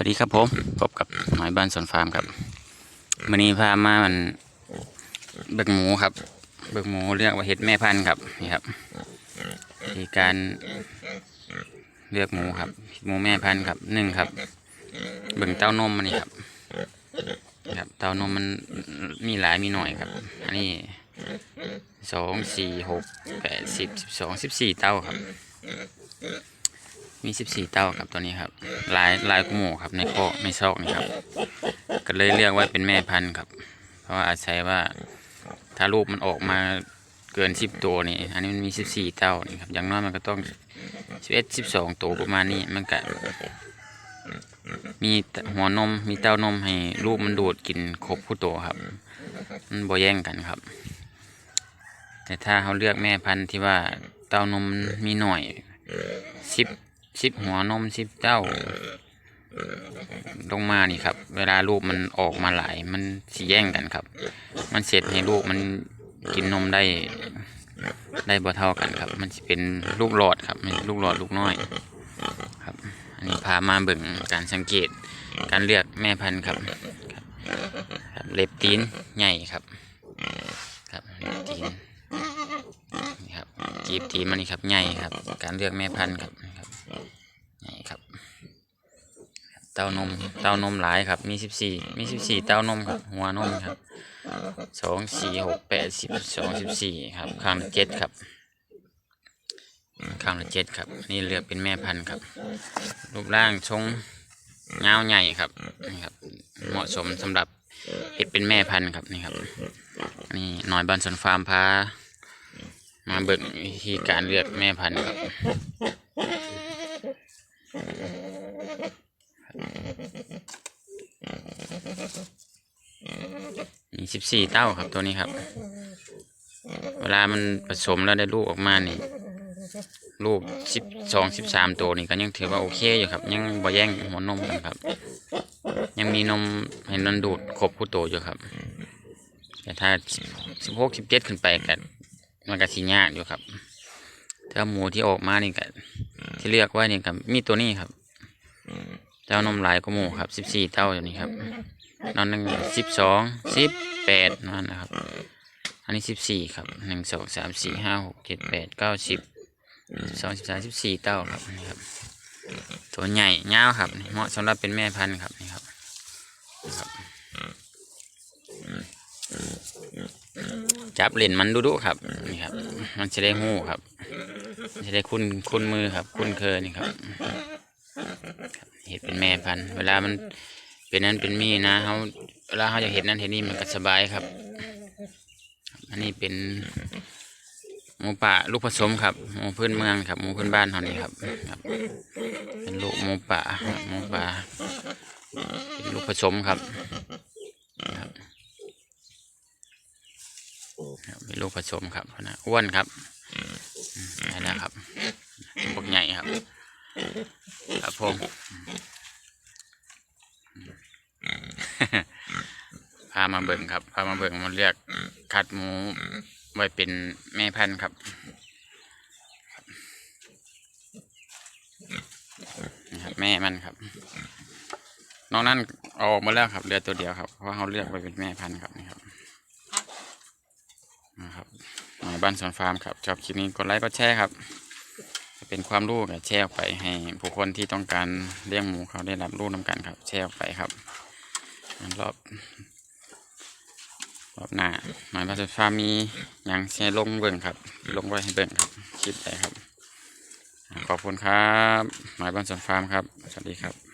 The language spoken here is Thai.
วัสดีครับผมพบกับหมายบ้านสวนฟาร์มครับวันนี้พามามันเบิกหมูครับ เบิกหมูเรียกว่าเห็ดแม่พันธุ์ครับนี่ครับมีการเลือกหมูครับหมูแม่พันธุ์ครับหนึ่งครับ เบิ่งเต้านมมันนี่ครับครับเต้านมมันมีหลายมีหน่อยครับ อันนี้สองสี่หกแปดสิบสิบสองสิบสี่เต้าครับ มีสิบสี่เต้าครับตัวนี้ครับลายลายกุโมครับในโคอในซอกนี่ครับ ก็เลยเรียกว่าเป็นแม่พันธุ์ครับ เพราะว่าอาศัยว่าถ้าลูกมันออกมาเกินสิบตัวนี่อันนี้มันมีสิบสี่เต้านี่ครับอย่างน้อยมันก็ต้องสิบเอ็ดสิบสองตัวประมาณนี้มันก็มีหัวนมมีเต้านมให้ลูกมันดูดกินครบผู้ตัวครับ มันบ่แย่งกันครับ แต่ถ้าเขาเลือกแม่พันธุ์ที่ว่าเต้านมมีหน่อยสิบ สิบหัวนมสิบเต้า ลงมานี่ครับ เวลาลูกมันออกมาหลาย มันสิแย่งกันครับ มันเสร็จให้ลูกมันกินนมได้ ได้บ่เท่ากันครับ มันจะเป็นลูกหลอดครับม่ใช่ลูกหลอดลูกน้อย ครับ อันนี้พามาเบิ่งการสังเกต การเลือกแม่พันธุ์ครับครับ เล็บตีนใหญ่ครับ ครับเล็บตีน ครับจีบตีมันนี่ครับใหญ่ครับ การเลือกแม่พันธุ์ครับนี่ครับใหญ่ครับ เต้านมเต้านมหลายครับ มีสิบสี่มีสิบสี่เต้านมครับ หัวนมครับสองสี่หกแปดสิบสองสิบสี่ครับข้างละเจ็ดครับข้างละเจ็ดครับ นี่เลือกเป็นแม่พันธุ์ครับ รูปร่างทรงเงาใหญ่ครับนี่ครับ เหมาะสมสำหรับเห็ดเป็นแม่พันธุ์ครับนี่ครับ นี่หน่อยบ้านสวนฟาร์มพา มาเบิกวิธีการเลือกแม่พันธุ์ครับมีสิบสี่เต้าครับตัวนี้ครับ เวลามันผสมแล้วได้ลูกออกมานี่ ลูกสิบสองสิบสามตัวนี่ก็ยังถือว่าโอเคอยู่ครับ ยังบ่แย่งหัวนมกันครับ ยังมีนมให้นนดูดครบผู้โตอยู่ครับ แต่ถ้าสิบหกสิบเจ็ดขึ้นไปก็ มันก็สิยากอยู่ครับถ้าหมูที่ออกมานี่ก็ที่เลือกไว้นี่ครับมีตัวนี้ครับเจ้านมหลายก็หมูครับสิบสี่เต้าอยู่นี่ครับนอนหนึ่งสิบสองสิบแปดนั่นนะครับ อันนี้สิบสี่ครับหนึ่งสองสามสี่ห้าหกเจ็ดแปดเก้าสิบสองสิบสามสิบสี่เต้าครับนี่ครับ ตัวใหญ่ยาวครับเหมาะสำหรับเป็นแม่พันธุ์ครับนี่ครับนี่ครับ จับเล่นมันดุๆครับนี่ครับ มันจะได้หู้ครับจะได้คุ้นคุ้นมือครับ คุ้นเคยนี่ครับ เห็ดเป็นแม่พันธุ์เวลามันเป็นนั้นเป็นมีนะเขาเวลาเขาจะเห็นนั้นเห็นนี่มันก็สบายครับ อันนี้เป็นหมูป่าลูกผสมครับหมูพื้นเมืองครับหมูพื้นบ้านเขานี่ครับครับ เป็นลูกหมูป่าหมูป่าเป็นลูกผสมครับครับเป็น ลูกผสมครับนะอ้วนครับนี่นะครับพวกใหญ่ครับ ครับผมพามาเบิ่งครับ พามาเบิ่งมันเรียกคัดหมูไว้เป็นแม่พันธุ์ครับนี่ครับ แม่มันครับนอกนั้นออกมาแล้วครับเหลือตัวเดียวครับเพราะเขาเลือกไว้เป็นแม่พันธุ์ครับนี่ครับนะครับหน่อย บ้านสวนฟาร์มครับชอบคลิปนี้กดไลค์กดแชร์ครับ เป็นความรู้กับแชร์ออกไปให้ผู้คนที่ต้องการเลี้ยงหมูเขาได้รับรู้น้ำกันครับ แชร์ออกไปครับรอบรอบหน้าหมายว่าจะฟาร์มมีอย่างแชร์ลงเบิ่งครับ ลงไว้ให้เบิ่งครับคลิปใดครับ ขอบคุณครับหมายบ้านสวนฟาร์มครับ สวัสดีครับ